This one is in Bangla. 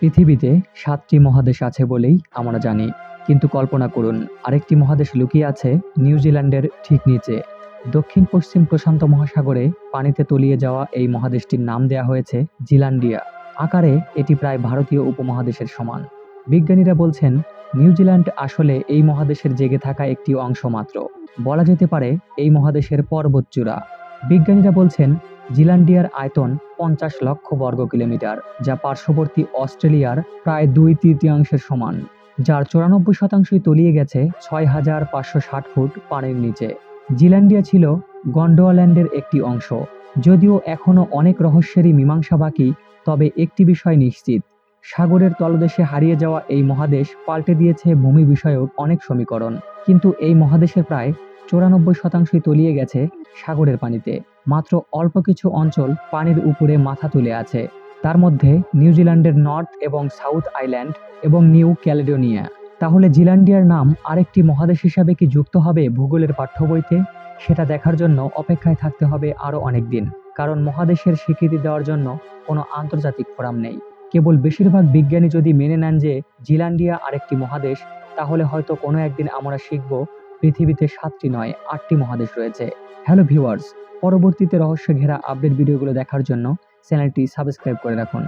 পৃথিবীতে সাতটি মহাদেশ আছে বলেই আমরা জানি। কিন্তু কল্পনা করুন, আরেকটি মহাদেশ লুকিয়ে আছে নিউজিল্যান্ডের ঠিক নিচে। দক্ষিণ পশ্চিম প্রশান্ত মহাসাগরে পানিতে তলিয়ে যাওয়া এই মহাদেশটির নাম দেয়া হয়েছে জিলান্ডিয়া। আকারে এটি প্রায় ভারতীয় উপমহাদেশের সমান। বিজ্ঞানীরা বলছেন নিউজিল্যান্ড আসলে এই মহাদেশের জেগে থাকা একটি অংশ মাত্র। বলা যেতে পারে, এই মহাদেশের পর্বতচূড়া। বিজ্ঞানীরা বলছেন জিলান্ডিয়ার আয়তন পঞ্চাশ লক্ষ বর্গ কিলোমিটার, যা পার্শ্ববর্তী অস্ট্রেলিয়ার প্রায় দুই তৃতীয়াংশের সমান, যার চুরানব্বই শতাংশই তলিয়ে গেছে ছয় হাজার পাঁচশো ষাট ফুট পানির নিচে। জিলান্ডিয়া ছিল গন্ডোয়াল্যান্ডের একটি অংশ, যদিও এখনও অনেক রহস্যেরই মীমাংসা বাকি, তবে একটি বিষয় নিশ্চিত, সাগরের তলদেশে হারিয়ে যাওয়া এই মহাদেশ পাল্টে দিয়েছে ভূমি বিষয়ক অনেক সমীকরণ, কিন্তু এই মহাদেশের প্রায় চৌরানব্বই শতাংশই তলিয়ে গেছে সাগরের পানিতে। মাত্র অল্প কিছু অঞ্চল পানির উপরে মাথা তুলে আছে। তার মধ্যে নিউজিল্যান্ডের নর্থ এবং সাউথ আইল্যান্ড এবং নিউ ক্যালেডোনিয়া। তাহলে জিলান্ডিয়ার নাম আরেকটি মহাদেশ হিসাবে কি যুক্ত হবে ভূগোলের পাঠ্য বইতে? সেটা দেখার জন্য অপেক্ষায় থাকতে হবে আরও অনেক দিন, কারণ মহাদেশের স্বীকৃতি দেওয়ার জন্য কোনো আন্তর্জাতিক ফোরাম নেই। কেবল বেশিরভাগ বিজ্ঞানী যদি মেনে নেন যে জিলান্ডিয়া আরেকটি মহাদেশ, তাহলে হয়তো কোনো একদিন আমরা শিখব পৃথিবীতে সাতটি নয়, আটটি মহাদেশ রয়েছে। হ্যালো ভিউয়ার্স পরবর্তীতে রহস্য ঘেরা আপডেট ভিডিওগুলো দেখার জন্য চ্যানেলটি সাবস্ক্রাইব করে রাখুন।